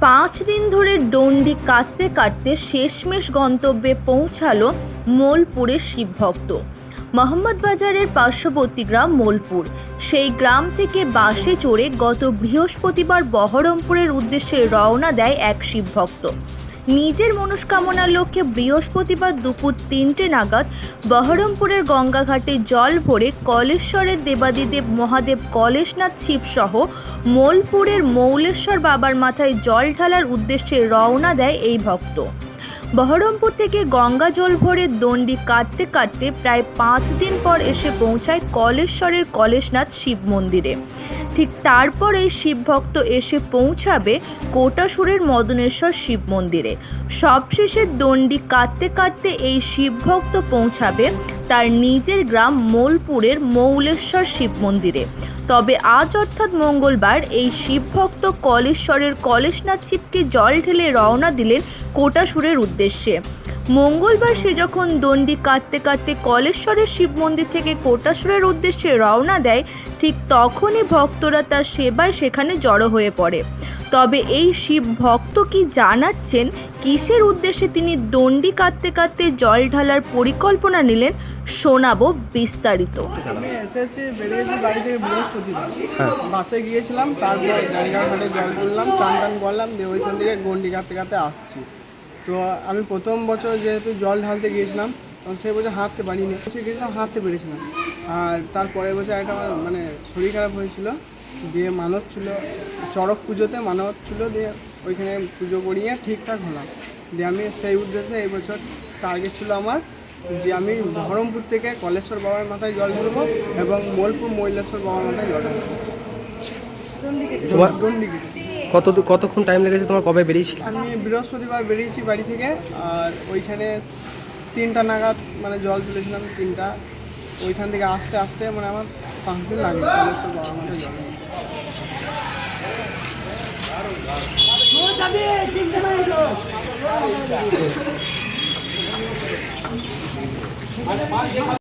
পাঁচ দিন ধরে ডন্ডি কাটতে কাটতে শেষমেশ গন্তব্যে পৌঁছালো মোলপুরের শিবভক্ত। মোহাম্মদ বাজারের পার্শ্ববর্তী গ্রাম মোলপুর। সেই গ্রাম থেকে বাসে চড়ে গত বৃহস্পতিবার বহরমপুরের উদ্দেশ্যে রওনা দেয় এক শিবভক্ত। নিজের মনস্কামনার লক্ষ্যে বৃহস্পতিবার দুপুর তিনটে নাগাদ বহরমপুরের গঙ্গাঘাটে জল ভরে কলেশ্বরের দেবাদিদেব মহাদেব কলেশনাথ শিবসহ মোলপুরের মৌলেশ্বর বাবার মাথায় জল ঢালার উদ্দেশ্যে রওনা দেয় এই ভক্ত। বহরমপুর থেকে গঙ্গা জল ভরে দণ্ডি কাটতে কাটতে প্রায় পাঁচ দিন পর এসে পৌঁছায় কলেশ্বরের কলেশনাথ শিব মন্দিরে। ঠিক তারপর এই শিবভক্ত এসে পৌঁছাবে কোটাসুরের মদনেশ্বর শিব মন্দিরে। সবশেষে দণ্ডি কাটতে কাটতে এই শিবভক্ত পৌঁছাবে তার নিজের গ্রাম মোলপুরের মৌলেশ্বর শিব মন্দিরে। তবে আজ অর্থাৎ মঙ্গলবার এই শিবভক্ত কলেশ্বরের কলেশনাথ শিবকে জল ঢেলে রওনা দিলেন কোটাসুরের উদ্দেশ্যে। মঙ্গলবার সে যখন দণ্ডি কাটতে কাটতে কলেশ্বরের শিব মন্দির থেকে কোটাসুরের উদ্দেশ্যে রওনা দেয় ঠিক তখনই ভক্তরা তার সেবায় সেখানে জড়ো হয়ে পড়ে। তবে এই শিব ভক্ত কি জানাচ্ছেন কিসের উদ্দেশ্যে তিনি দণ্ডি কাটতে কাটতে জল ঢালার পরিকল্পনা নিলেন শোনাবো বিস্তারিত। আমি এসেছি বেরিয়েছি বাড়ি থেকে বৃহস্পতিবার হ্যাঁ। বাসে গিয়েছিলাম তারপর ঘাটে জল টান টান করলাম দিয়ে ওইখান থেকে গন্ডি কাটতে কাটতে আসছি। তো আমি প্রথম বছর যেহেতু জল ঢালতে গিয়েছিলাম তখন সেই বছর হাঁটতে পারিনি। বছর গিয়েছিলাম হাঁটতে পেরেছিলাম। আর তারপরের বছর একটা মানে শরীর খারাপ হয়েছিল দিয়ে মানত ছিল চড়ক পুজোতে মানত ছিল দিয়ে ওইখানে পুজো করিয়ে ঠিকঠাক হলাম। দিয়ে আমি সেই উদ্দেশ্যে এই বছর টার্গেট ছিল আমার যে আমি বহরমপুর থেকে কলেশ্বর বাবার মাথায় জল ঢালবো এবং বোলপুর মহিলেশ্বর বাবার মাথায় জল ঢালবো। তোমার কত কতক্ষণ টাইম লেগেছে তোমার? কবে বেরিয়েছিল? আমি বৃহস্পতিবার বেরিয়েছি বাড়ি থেকে, আর ওইখানে তিনটা নাগাদ মানে জল তুলেছিলাম, তিনটা। ওইখান থেকে আস্তে আস্তে মানে আমার পাঁচ দিন লাগে